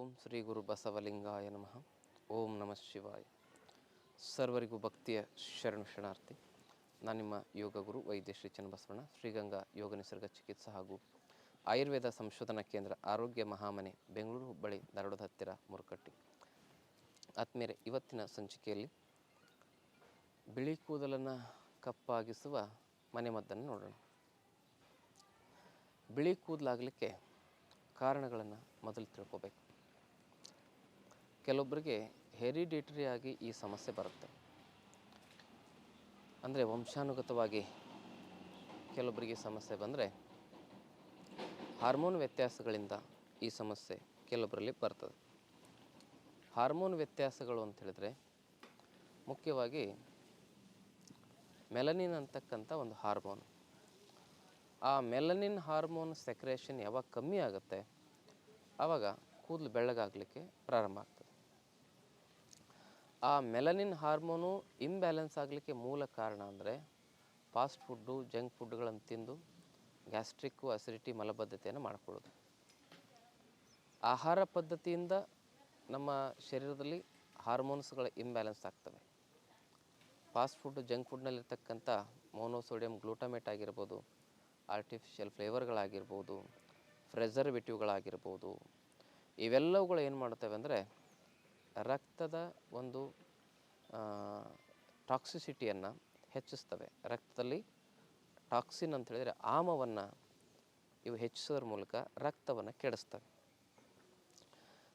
ಓಂ ಶ್ರೀ ಗುರು ಬಸವಲಿಂಗಾಯ ನಮಃ. ಓಂ ನಮಃ ಶಿವಾಯ. ಸರ್ವರಿಗೂ ಭಕ್ತಿಯ ಶರಣು ಶರಣಾರ್ಥಿ. ನಾನು ನಿಮ್ಮ ಯೋಗ ಗುರು ವೈದ್ಯ ಶ್ರೀ ಚನ್ನಬಸವಣ್ಣ, ಶ್ರೀಗಂಗಾ ಯೋಗ ನಿಸರ್ಗ ಚಿಕಿತ್ಸಾ ಹಾಗೂ ಆಯುರ್ವೇದ ಸಂಶೋಧನಾ ಕೇಂದ್ರ ಆರೋಗ್ಯ ಮಹಾಮನೆ, ಬೆಂಗಳೂರು ಹುಬ್ಬಳ್ಳಿ ಧಾರವಾಡದ ಹತ್ತಿರ ಮುರುಕಟ್ಟಿ. ಆತ್ಮೀಯರೇ, ಇವತ್ತಿನ ಸಂಚಿಕೆಯಲ್ಲಿ ಬಿಳಿ ಕೂದಲನ್ನು ಕಪ್ಪಾಗಿಸುವ ಮನೆಮದ್ದನ್ನು ನೋಡೋಣ. ಬಿಳಿ ಕೂದಲಾಗಲಿಕ್ಕೆ ಕಾರಣಗಳನ್ನು ಮೊದಲು ತಿಳ್ಕೊಬೇಕು. ಕೆಲವೊಬ್ಬರಿಗೆ ಹೆರಿಡಿಟ್ರಿಯಾಗಿ ಈ ಸಮಸ್ಯೆ ಬರುತ್ತೆ. ಅಂದರೆ ವಂಶಾನುಗತವಾಗಿ ಕೆಲವೊಬ್ಬರಿಗೆ ಸಮಸ್ಯೆ ಬಂದರೆ ಹಾರ್ಮೋನ್ ವ್ಯತ್ಯಾಸಗಳಿಂದ ಈ ಸಮಸ್ಯೆ ಕೆಲವೊಬ್ಬರಲ್ಲಿ ಬರ್ತದೆ. ಹಾರ್ಮೋನ್ ವ್ಯತ್ಯಾಸಗಳು ಅಂತ ಹೇಳಿದ್ರೆ ಮುಖ್ಯವಾಗಿ ಮೆಲನಿನ್ ಅಂತಕ್ಕಂಥ ಒಂದು ಹಾರ್ಮೋನ್. ಆ ಮೆಲನಿನ್ ಹಾರ್ಮೋನ್ ಸೆಕ್ರೇಷನ್ ಯಾವಾಗ ಕಮ್ಮಿ ಆಗುತ್ತೆ ಆವಾಗ ಕೂದಲು ಬೆಳ್ಳಗಾಗಲಿಕ್ಕೆ ಪ್ರಾರಂಭ ಆಗ್ತದೆ. ಆ ಮೆಲನಿನ್ ಹಾರ್ಮೋನು ಇಂಬ್ಯಾಲೆನ್ಸ್ ಆಗಲಿಕ್ಕೆ ಮೂಲ ಕಾರಣ ಅಂದರೆ ಫಾಸ್ಟ್ ಫುಡ್ಡು ಜಂಕ್ ಫುಡ್ಗಳನ್ನು ತಿಂದು ಗ್ಯಾಸ್ಟ್ರಿಕ್ಕು ಅಸಿಡಿಟಿ ಮಲಬದ್ಧತೆಯನ್ನು ಮಾಡಿಕೊಳ್ಳೋದು. ಆಹಾರ ಪದ್ಧತಿಯಿಂದ ನಮ್ಮ ಶರೀರದಲ್ಲಿ ಹಾರ್ಮೋನ್ಸ್ಗಳ ಇಂಬ್ಯಾಲೆನ್ಸ್ ಆಗ್ತವೆ. ಫಾಸ್ಟ್ ಫುಡ್ ಜಂಕ್ ಫುಡ್ನಲ್ಲಿರ್ತಕ್ಕಂಥ ಮೋನೋಸೋಡಿಯಂ ಗ್ಲೂಟಮೇಟ್ ಆಗಿರ್ಬೋದು ಆರ್ಟಿಫಿಷಿಯಲ್ ಫ್ಲೇವರ್ಗಳಾಗಿರ್ಬೋದು ಫ್ರೆಸರ್ವೇಟಿವ್ಗಳಾಗಿರ್ಬೋದು ಇವೆಲ್ಲವುಗಳು ಏನು ಮಾಡ್ತವೆ ಅಂದರೆ ರಕ್ತದ ಒಂದು ಟಾಕ್ಸಿಸಿಟಿಯನ್ನು ಹೆಚ್ಚಿಸ್ತವೆ. ರಕ್ತದಲ್ಲಿ ಟಾಕ್ಸಿನ್ ಅಂತ ಹೇಳಿದರೆ ಆಮವನ್ನು ಇವು ಹೆಚ್ಚಿಸೋದ್ರ ಮೂಲಕ ರಕ್ತವನ್ನು ಕೆಡಿಸ್ತವೆ.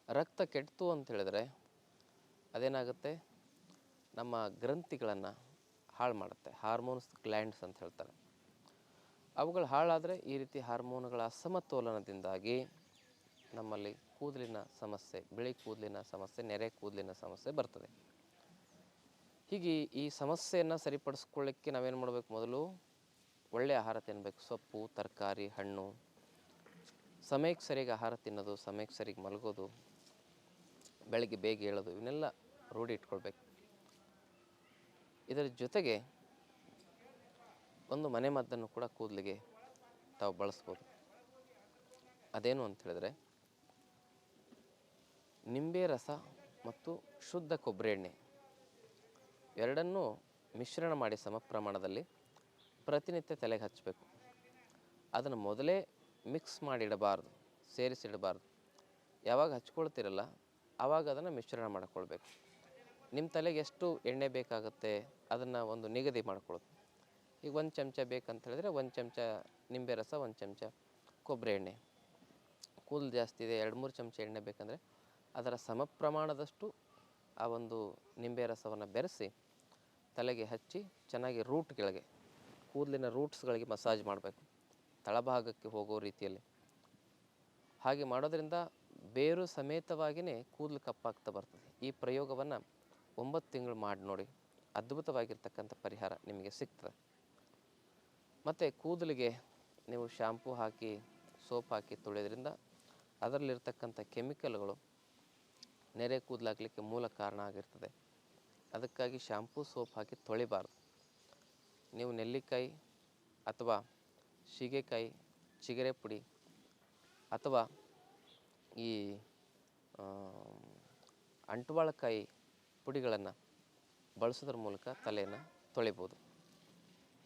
ರಕ್ತ ಕೆಡ್ತು ಅಂತ ಹೇಳಿದರೆ ಅದೇನಾಗುತ್ತೆ? ನಮ್ಮ ಗ್ರಂಥಿಗಳನ್ನು ಹಾಳು ಮಾಡುತ್ತೆ. ಹಾರ್ಮೋನ್ಸ್ ಗ್ಲ್ಯಾಂಡ್ಸ್ ಅಂತ ಹೇಳ್ತಾರೆ. ಅವುಗಳು ಹಾಳಾದರೆ ಈ ರೀತಿ ಹಾರ್ಮೋನುಗಳ ಅಸಮತೋಲನದಿಂದಾಗಿ ನಮ್ಮಲ್ಲಿ ಕೂದಲಿನ ಸಮಸ್ಯೆ, ಬಿಳಿ ಕೂದಲಿನ ಸಮಸ್ಯೆ, ನೆರೆ ಕೂದಲಿನ ಸಮಸ್ಯೆ ಬರ್ತದೆ. ಹೀಗೆ ಈ ಸಮಸ್ಯೆಯನ್ನು ಸರಿಪಡಿಸ್ಕೊಳ್ಳಿಕ್ಕೆ ನಾವೇನು ಮಾಡಬೇಕು ಮೊದಲು? ಒಳ್ಳೆಯ ಆಹಾರ ತಿನ್ನಬೇಕು ಸೊಪ್ಪು, ತರಕಾರಿ, ಹಣ್ಣು. ಸಮಯಕ್ಕೆ ಸರಿಯಾಗಿ ಆಹಾರ ತಿನ್ನೋದು, ಸಮಯಕ್ಕೆ ಸರಿಗೆ ಮಲಗೋದು, ಬೆಳಗ್ಗೆ ಬೇಗ ಹೇಳೋದು ಇವನ್ನೆಲ್ಲ ರೂಢಿ ಇಟ್ಕೊಳ್ಬೇಕು. ಇದರ ಜೊತೆಗೆ ಒಂದು ಮನೆ ಮದ್ದನ್ನು ಕೂಡ ಕೂದಲಿಗೆ ತಾವು ಬಳಸ್ಬೋದು. ಅದೇನು ಅಂತ ಹೇಳಿದ್ರೆ ನಿಂಬೆ ರಸ ಮತ್ತು ಶುದ್ಧ ಕೊಬ್ಬರಿ ಎಣ್ಣೆ. ಎರಡನ್ನೂ ಮಿಶ್ರಣ ಮಾಡಿ ಸಮ ಪ್ರಮಾಣದಲ್ಲಿ ಪ್ರತಿನಿತ್ಯ ತಲೆಗೆ ಹಚ್ಚಬೇಕು. ಅದನ್ನು ಮೊದಲೇ ಮಿಕ್ಸ್ ಮಾಡಿಡಬಾರ್ದು ಸೇರಿಸಿಡಬಾರ್ದು ಯಾವಾಗ ಹಚ್ಕೊಳ್ತಿರಲ್ಲ ಆವಾಗ ಅದನ್ನು ಮಿಶ್ರಣ ಮಾಡಿಕೊಳ್ಬೇಕು. ನಿಮ್ಮ ತಲೆಗೆ ಎಷ್ಟು ಎಣ್ಣೆ ಬೇಕಾಗುತ್ತೆ, ಅದನ್ನು ಒಂದು ನಿಗದಿ ಮಾಡ್ಕೊಳ್ಳೋದು ಈಗ ಒಂದು ಚಮಚ ಬೇಕಂತ ಹೇಳಿದ್ರೆ ಒಂದು ಚಮಚ ನಿಂಬೆ ರಸ, ಒಂದು ಚಮಚ ಕೊಬ್ಬರಿ ಎಣ್ಣೆ. ಕೂದಲು ಜಾಸ್ತಿ ಇದೆ, ಎರಡು ಮೂರು ಚಮಚ ಎಣ್ಣೆ ಬೇಕಂದರೆ ಅದರ ಸಮ ಪ್ರಮಾಣದಷ್ಟು ಆ ಒಂದು ನಿಂಬೆ ರಸವನ್ನು ಬೆರೆಸಿ ತಲೆಗೆ ಹಚ್ಚಿ ಚೆನ್ನಾಗಿ ರೂಟ್ ಕೆಳಗೆ, ಕೂದಲಿನ ರೂಟ್ಸ್ಗಳಿಗೆ ಮಸಾಜ್ ಮಾಡಬೇಕು. ತಳಭಾಗಕ್ಕೆ ಹೋಗೋ ರೀತಿಯಲ್ಲಿ. ಹಾಗೆ ಮಾಡೋದರಿಂದ ಬೇರು ಸಮೇತವಾಗಿಯೇ ಕೂದಲು ಕಪ್ಪಾಗ್ತಾ ಬರ್ತದೆ. ಈ ಪ್ರಯೋಗವನ್ನು ಒಂಬತ್ತು ತಿಂಗಳು ಮಾಡಿ ನೋಡಿ, ಅದ್ಭುತವಾಗಿರ್ತಕ್ಕಂಥ ಪರಿಹಾರ ನಿಮಗೆ ಸಿಗ್ತದೆ. ಮತ್ತು ಕೂದಲಿಗೆ ನೀವು ಶಾಂಪೂ ಹಾಕಿ ಸೋಪ್ ಹಾಕಿ ತೊಳೆಯೋದ್ರಿಂದ ಅದರಲ್ಲಿರ್ತಕ್ಕಂಥ ಕೆಮಿಕಲ್ಗಳು ನೆರೆ ಕೂದಲಾಗಲಿಕ್ಕೆ ಮೂಲ ಕಾರಣ ಆಗಿರ್ತದೆ. ಅದಕ್ಕಾಗಿ ಶಾಂಪೂ ಸೋಪ್ ಹಾಕಿ ತೊಳಿಬಾರ್ದು. ನೀವು ನೆಲ್ಲಿಕಾಯಿ ಅಥವಾ ಸೀಗೆಕಾಯಿ, ಚಿಗರೆ ಪುಡಿ ಅಥವಾ ಈ ಅಂಟುವಾಳಕಾಯಿ ಪುಡಿಗಳನ್ನು ಬಳಸೋದ್ರ ಮೂಲಕ ತಲೆಯನ್ನು ತೊಳಿಬೋದು.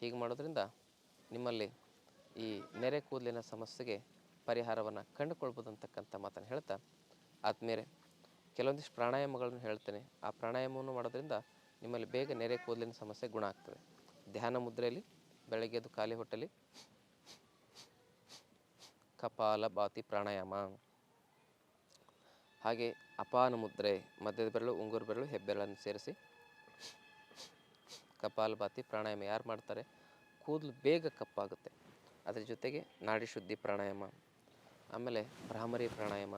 ಹೀಗೆ ಮಾಡೋದ್ರಿಂದ ನಿಮ್ಮಲ್ಲಿ ಈ ನೆರೆ ಕೂದಲಿನ ಸಮಸ್ಯೆಗೆ ಪರಿಹಾರವನ್ನು ಕಂಡುಕೊಳ್ಬೋದು ಅಂತಕ್ಕಂಥ ಮಾತನ್ನು ಹೇಳ್ತಾ ಆದ್ಮೇಲೆ ಕೆಲವೊಂದಿಷ್ಟು ಪ್ರಾಣಾಯಾಮಗಳನ್ನು ಹೇಳ್ತೇನೆ. ಆ ಪ್ರಾಣಾಯಾಮವನ್ನು ಮಾಡೋದ್ರಿಂದ ನಿಮ್ಮಲ್ಲಿ ಬೇಗ ನೆರೆ ಕೂದಲಿನ ಸಮಸ್ಯೆ ಗುಣ ಆಗ್ತದೆ. ಧ್ಯಾನ ಮುದ್ರೆಯಲ್ಲಿ ಬೆಳಗ್ಗೆ ಎದ್ದು ಖಾಲಿ ಹೊಟ್ಟೆಲಿ ಕಪಾಲ, ಬಾತಿ, ಪ್ರಾಣಾಯಾಮ. ಹಾಗೆ ಅಪಾನ ಮುದ್ರೆ, ಮಧ್ಯದ ಬೆರಳು, ಉಂಗುರು ಬೆರಳು, ಹೆಬ್ಬೆರಳನ್ನು ಸೇರಿಸಿ ಕಪಾಲಭಾತಿ ಪ್ರಾಣಾಯಾಮ ಯಾರು ಮಾಡ್ತಾರೆ? ಕೂದಲು ಬೇಗ ಕಪ್ಪಾಗುತ್ತೆ. ಅದರ ಜೊತೆಗೆ ನಾಡಿ ಶುದ್ಧಿ ಪ್ರಾಣಾಯಾಮ, ಆಮೇಲೆ ಭ್ರಾಮರಿ ಪ್ರಾಣಾಯಾಮ.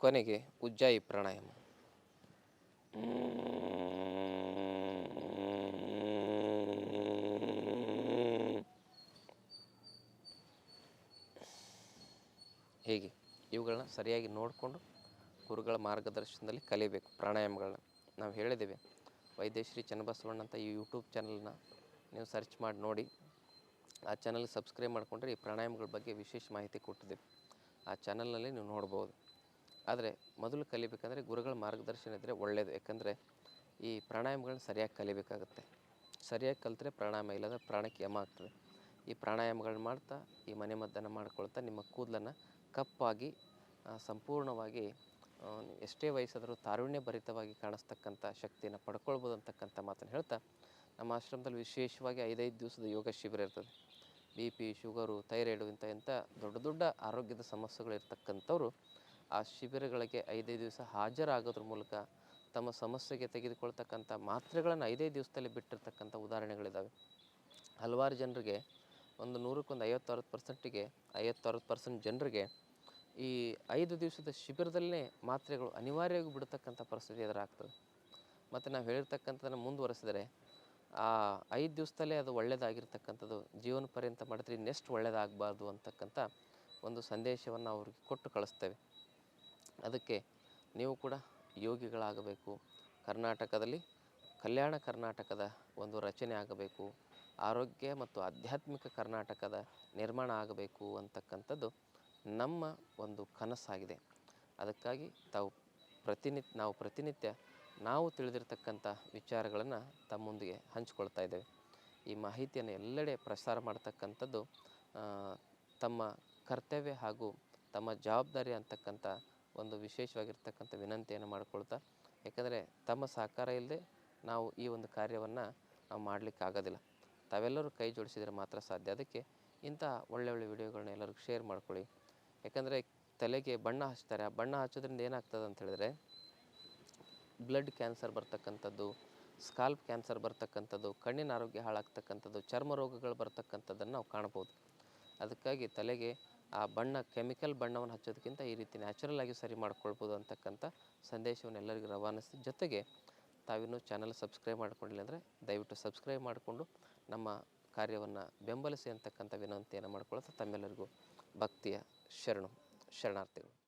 ಕೊನೆಗೆ ಉಜ್ಜಾಯಿ ಪ್ರಾಣಾಯಾಮ ಹೀಗೆ? ಇವುಗಳನ್ನ ಸರಿಯಾಗಿ ನೋಡಿಕೊಂಡು ಗುರುಗಳ ಮಾರ್ಗದರ್ಶನದಲ್ಲಿ ಕಲಿಬೇಕು ಪ್ರಾಣಾಯಾಮಗಳನ್ನ ನಾವು ಹೇಳಿದ್ದೇವೆ. ವೈದ್ಯಶ್ರೀ ಚನ್ನಬಸವಣ್ಣ ಅಂತ ಈ ಯೂಟ್ಯೂಬ್ ಚಾನಲ್ನ ನೀವು ಸರ್ಚ್ ಮಾಡಿ ನೋಡಿ. ಆ ಚಾನಲ್ ಸಬ್ಸ್ಕ್ರೈಬ್ ಮಾಡಿಕೊಂಡ್ರೆ ಈ ಪ್ರಾಣಾಯಾಮಗಳ ಬಗ್ಗೆ ವಿಶೇಷ ಮಾಹಿತಿ ಕೊಟ್ಟಿದ್ದೇವೆ. ಆ ಚಾನಲ್ನಲ್ಲಿ ನೀವು ನೋಡ್ಬೋದು. ಆದರೆ ಮೊದಲು ಕಲಿಬೇಕಂದ್ರೆ ಗುರುಗಳ ಮಾರ್ಗದರ್ಶನ ಇದ್ದರೆ ಒಳ್ಳೆಯದು ಯಾಕಂದರೆ ಈ ಪ್ರಾಣಾಯಾಮಗಳನ್ನ ಸರಿಯಾಗಿ ಕಲಿಬೇಕಾಗುತ್ತೆ. ಸರಿಯಾಗಿ ಕಲಿತ್ರೆ ಪ್ರಾಣಾಯಾಮ ಇಲ್ಲದ ಪ್ರಾಣಕ್ಕೆ ಯಮ ಆಗ್ತದೆ. ಈ ಪ್ರಾಣಾಯಾಮಗಳನ್ನ ಮಾಡ್ತಾ, ಈ ಮನೆ ಮದ್ದನ್ನು ಮಾಡ್ಕೊಳ್ತಾ ನಿಮ್ಮ ಕೂದಲನ್ನು ಕಪ್ಪಾಗಿ ಸಂಪೂರ್ಣವಾಗಿ ಎಷ್ಟೇ ವಯಸ್ಸಾದರೂ ತಾರುಣ್ಯ ಭರಿತವಾಗಿ ಕಾಣಿಸ್ತಕ್ಕಂಥ ಶಕ್ತಿಯನ್ನು ಪಡ್ಕೊಳ್ಬೋದು ಅಂತಕ್ಕಂಥ ಮಾತನ್ನು ಹೇಳ್ತಾ ನಮ್ಮ ಆಶ್ರಮದಲ್ಲಿ ವಿಶೇಷವಾಗಿ ಐದೈದು ದಿವಸದ ಯೋಗ ಶಿಬಿರ ಇರ್ತದೆ. ಬಿ ಪಿ, ಶುಗರು, ಥೈರಾಯ್ಡು ಇಂಥ ಇಂಥ ದೊಡ್ಡ ದೊಡ್ಡ ಆರೋಗ್ಯದ ಸಮಸ್ಯೆಗಳು ಇರ್ತಕ್ಕಂಥವ್ರು ಆ ಶಿಬಿರಗಳಿಗೆ ಐದೈದು ದಿವಸ ಹಾಜರಾಗೋದ್ರ ಮೂಲಕ ತಮ್ಮ ಸಮಸ್ಯೆಗೆ ತೆಗೆದುಕೊಳ್ತಕ್ಕಂಥ ಮಾತ್ರೆಗಳನ್ನು ಐದೈದು ದಿವಸದಲ್ಲಿ ಬಿಟ್ಟಿರ್ತಕ್ಕಂಥ ಉದಾಹರಣೆಗಳಿದ್ದಾವೆ ಹಲವಾರು ಜನರಿಗೆ ಒಂದು ನೂರಕ್ಕೊಂದು ಐವತ್ತು ಅರವತ್ತು ಪರ್ಸೆಂಟಿಗೆ ಐವತ್ತು ಅರವತ್ತು ಪರ್ಸೆಂಟ್ ಜನರಿಗೆ ಈ ಐದು ದಿವಸದ ಶಿಬಿರದಲ್ಲೇ ಮಾತ್ರೆಗಳು ಅನಿವಾರ್ಯವಾಗಿ ಬಿಡತಕ್ಕಂಥ ಪರಿಸ್ಥಿತಿ ಎದುರಾಗ್ತದೆ. ಮತ್ತು ನಾವು ಹೇಳಿರ್ತಕ್ಕಂಥದ್ದನ್ನು ಮುಂದುವರೆಸಿದರೆ, ಆ ಐದು ದಿವಸದಲ್ಲೇ ಅದು ಒಳ್ಳೆಯದಾಗಿರ್ತಕ್ಕಂಥದ್ದು ಜೀವನ ಪರ್ಯಂತ ಮಾಡಿದ್ರೆ ಇನ್ನೆಷ್ಟು ಒಳ್ಳೆಯದಾಗಬಾರ್ದು ಅಂತಕ್ಕಂಥ ಒಂದು ಸಂದೇಶವನ್ನು ಅವ್ರಿಗೆ ಕೊಟ್ಟು ಕಳಿಸ್ತೇವೆ. ಅದಕ್ಕೆ ನೀವು ಕೂಡ ಯೋಗಿಗಳಾಗಬೇಕು. ಕರ್ನಾಟಕದಲ್ಲಿ ಕಲ್ಯಾಣ ಕರ್ನಾಟಕದ ಒಂದು ರಚನೆ ಆಗಬೇಕು. ಆರೋಗ್ಯ ಮತ್ತು ಆಧ್ಯಾತ್ಮಿಕ ಕರ್ನಾಟಕದ ನಿರ್ಮಾಣ ಆಗಬೇಕು ಅಂತಕ್ಕಂಥದ್ದು ನಮ್ಮ ಒಂದು ಕನಸಾಗಿದೆ. ಅದಕ್ಕಾಗಿ ತಾವು ಪ್ರತಿನಿತ್ಯ ನಾವು ಪ್ರತಿನಿತ್ಯ ನಾವು ತಿಳಿದಿರ್ತಕ್ಕಂಥ ವಿಚಾರಗಳನ್ನು ತಮ್ಮೊಂದಿಗೆ ಹಂಚಿಕೊಳ್ತಾ ಇದ್ದೇವೆ. ಈ ಮಾಹಿತಿಯನ್ನು ಎಲ್ಲೆಡೆ ಪ್ರಸಾರ ಮಾಡ್ತಕ್ಕಂಥದ್ದು ತಮ್ಮ ಕರ್ತವ್ಯ ಹಾಗೂ ತಮ್ಮ ಜವಾಬ್ದಾರಿ ಅಂತಕ್ಕಂಥ ಒಂದು ವಿಶೇಷವಾಗಿರ್ತಕ್ಕಂಥ ವಿನಂತಿಯನ್ನು ಮಾಡಿಕೊಳ್ತಾ, ಯಾಕಂದರೆ ತಮ್ಮ ಸಹಕಾರ ಇಲ್ಲದೆ ನಾವು ಈ ಒಂದು ಕಾರ್ಯವನ್ನು ನಾವು ಮಾಡಲಿಕ್ಕೆ ಆಗೋದಿಲ್ಲ ತಾವೆಲ್ಲರೂ ಕೈ ಜೋಡಿಸಿದರೆ ಮಾತ್ರ ಸಾಧ್ಯ. ಅದಕ್ಕೆ ಇಂಥ ಒಳ್ಳೆ ಒಳ್ಳೆ ವಿಡಿಯೋಗಳನ್ನ ಎಲ್ಲರಿಗೂ ಶೇರ್ ಮಾಡ್ಕೊಳ್ಳಿ. ಯಾಕಂದರೆ ತಲೆಗೆ ಬಣ್ಣ ಹಚ್ತಾರೆ. ಆ ಬಣ್ಣ ಹಚ್ಚೋದ್ರಿಂದ ಏನಾಗ್ತದೆ ಅಂತ ಹೇಳಿದ್ರೆ ಬ್ಲಡ್ ಕ್ಯಾನ್ಸರ್ ಬರ್ತಕ್ಕಂಥದ್ದು ಸ್ಕಾಲ್ಪ್ ಕ್ಯಾನ್ಸರ್ ಬರ್ತಕ್ಕಂಥದ್ದು, ಕಣ್ಣಿನ ಆರೋಗ್ಯ ಹಾಳಾಗ್ತಕ್ಕಂಥದ್ದು, ಚರ್ಮ ರೋಗಗಳು ಬರ್ತಕ್ಕಂಥದ್ದನ್ನು ನಾವು ಕಾಣ್ಬೋದು ಅದಕ್ಕಾಗಿ ತಲೆಗೆ ಆ ಬಣ್ಣ ಕೆಮಿಕಲ್ ಬಣ್ಣವನ್ನು ಹಚ್ಚೋದಕ್ಕಿಂತ ಈ ರೀತಿ ನ್ಯಾಚುರಲ್ ಆಗಿ ಸರಿ ಮಾಡ್ಕೊಳ್ಬೋದು ಅಂತಕ್ಕಂಥ ಸಂದೇಶವನ್ನು ಎಲ್ಲರಿಗೂ ರವಾನಿಸಿ. ಜೊತೆಗೆ ತಾವಿನ್ನು ಚಾನಲ್ ಸಬ್ಸ್ಕ್ರೈಬ್ ಮಾಡ್ಕೊಂಡಿಲ್ಲ ಅಂದರೆ ದಯವಿಟ್ಟು ಸಬ್ಸ್ಕ್ರೈಬ್ ಮಾಡಿಕೊಂಡು ನಮ್ಮ ಕಾರ್ಯವನ್ನು ಬೆಂಬಲಿಸಿ ಅಂತಕ್ಕಂಥ ವಿನಂತಿಯನ್ನು ಮಾಡ್ಕೊಳ್ತಾ ತಮ್ಮೆಲ್ಲರಿಗೂ ಭಕ್ತಿಯ ಶರಣು ಶರಣಾರ್ಥಿಗಳು